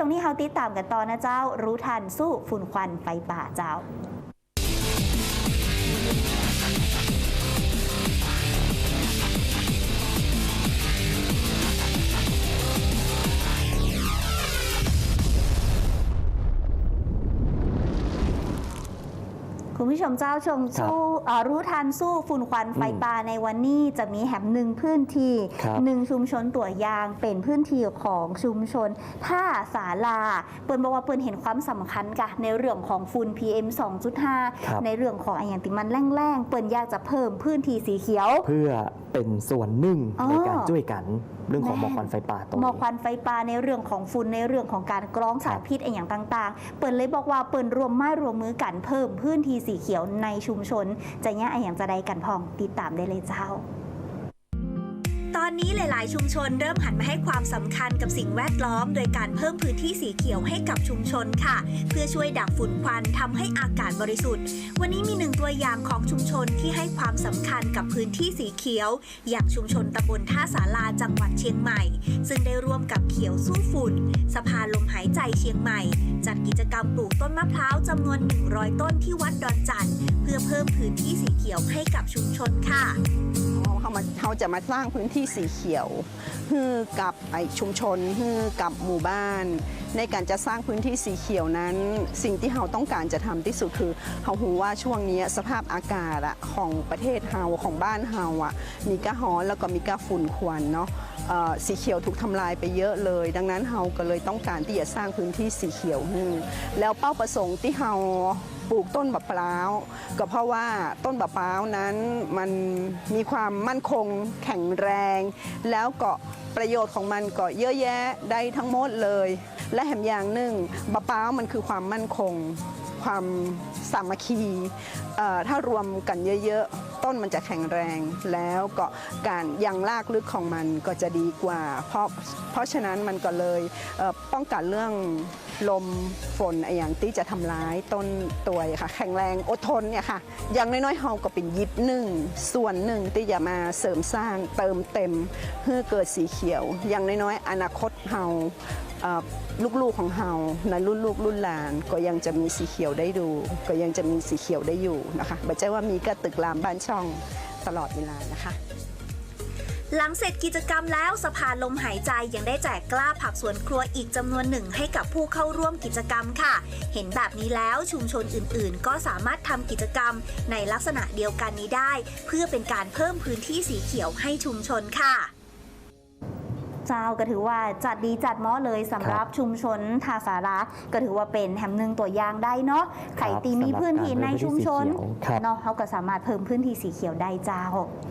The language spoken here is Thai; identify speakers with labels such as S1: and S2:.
S1: ช่วงนี้เฮาติดตามกันต่อนะเจ้า รู้ทันสู้ฝุ่นควันไฟป่าเจ้า คุณผู้ชมเจ้าชมสู้เอ่อรู้ทันสู้ฝุ่นควันไฟป่าในวันนี้จะมีแหมหนึ่งพื้นที่
S2: ครับ
S1: หนึ่งชุมชนตัวอย่างเป็นพื้นที่ของชุมชนท่าสาลาเปิ้นบอกว่าเปิ้นเห็นความสำคัญกะในเรื่องของฝุ่น PM
S2: ครับ
S1: 2.5 ในเรื่องของไออย่างติมันแรงๆเปิ้นอยากจะเพิ่มพื้นที่สีเขียว
S2: เพื่อเป็นส่วนหนึ่ง
S1: อ๋อ
S2: ในการช่วยกันเรื่องของหมอก
S1: แม่น
S2: ควันไฟป่าตรง
S1: หม
S2: นี้
S1: อกควันไฟป่าในเรื่องของฝุ่นในเรื่องของการกรองสารพิษไออย่างต่าง ๆ เปิ้นเลยบอกว่าเปิ้นรวมไม้รวมมือกันเพิ่มพื้นที่สีเขียวในชุมชน จะแย่ไอย่างจะได้กันพองติดตามได้เลยเจ้า
S3: อนนี้หลาย ๆ ชุมชนเริ่มหันมาให้ความสำคัญกับสิ่งแวดล้อม โดยการเพิ่มพื้นที่สีเขียวให้กับชุมชนค่ะ เพื่อช่วยดักฝุ่นควันทำให้อากาศบริสุทธิ์ วันนี้มีหนึ่งตัวอย่างของชุมชนที่ให้ความสำคัญกับพื้นที่สีเขียว อย่างชุมชนตำบลท่าสาราจังหวัดเชียงใหม่ ซึ่งได้ร่วมกับเขียวสู้ฝุ่นสะพาลมหายใจเชียงใหม่ จัดกิจกรรมปลูกต้นมะพร้าวจำนวน 100 ต้นที่วัดดอนจันทร์เพื่อเพิ่มพื้นที่สีเขียวให้กับชุมชนค่ะ
S4: เขามาเขาจะมาสร้างพื้นที่สีเขียวฮือกับไอชุมชนฮือกับหมู่บ้าน ในการจะสร้างพื้นที่สีเขียวนั้น สิ่งที่เราต้องการจะทำที่สุดคือเราหูว่าช่วงนี้สภาพอากาศอะของประเทศเฮาของบ้านเฮาอะมีกะฮ้อนแล้วก็มีกะฝุ่นควันเนาะสีเขียวถูกทำลายไปเยอะเลย ดังนั้นเฮาก็เลยต้องการที่จะสร้างพื้นที่สีเขียวฮือแล้วเป้าประสงค์ที่เฮา ปลูกต้นบะพร้าวก็เพราะว่าต้นบะพร้าวนั้นมันมีความมั่นคงแข็งแรง แล้วก็ประโยชน์ของมันก็เยอะแยะได้ทั้งหมดเลย และแถมอย่างหนึ่งบะพร้าวมันคือความมั่นคง ความสามัคคีถ้ารวมกันเยอะๆ ต้นมันจะแข็งแรงแล้วก็การยังรากลึกของมันก็จะดีกว่า เพราะเพราะฉะนั้นมันก็เลยเป้องกันเรื่องลมฝนไออย่างที่จะทำร้ายต้นตัวค่ะ แข็งแรงอดทนเนี่ยค่ะอย่างน้อยๆเฮาก็เป็นยิบหนึ่งส่วนหนึ่งที่จะมาเสริมสร้างเติมเต็มเพื่อเกิดสีเขียว อย่างน้อยๆอนาคตเฮา ลูกๆของเฮาในรุ่นลูกรุ่นหลาน ก็ยังจะมีสีเขียวได้ดู ก็ยังจะมีสีเขียวได้อยู่นะคะไม่ใช่ว่ามีกรตึกรามบ้านช่องตลอดเวลานะคะ
S3: หลังเสร็จกิจกรรมแล้วสภาลมหายใจยังได้แจกกล้าผักสวนครัวอีกจำนวนหนึ่งให้กับผู้เข้าร่วมกิจกรรมค่ะ เห็นแบบนี้แล้วชุมชนอื่นๆ ก็สามารถทำกิจกรรมในลักษณะเดียวกันนี้ได้ เพื่อเป็นการเพิ่มพื้นที่สีเขียวให้ชุมชนค่ะ
S1: เจ้าก็ถือว่าจัดดีจัดเหมาะเลยสำหรับชุมชนทาสาระก็ถือว่าเป็นแหมหนึ่งตัวอย่างได้เนาะไข่ตีมีพื้นที่ในชุมชน
S2: ครับ
S1: เนาะเขาก็สามารถเพิ่มพื้นที่สีเขียวได้เจ้า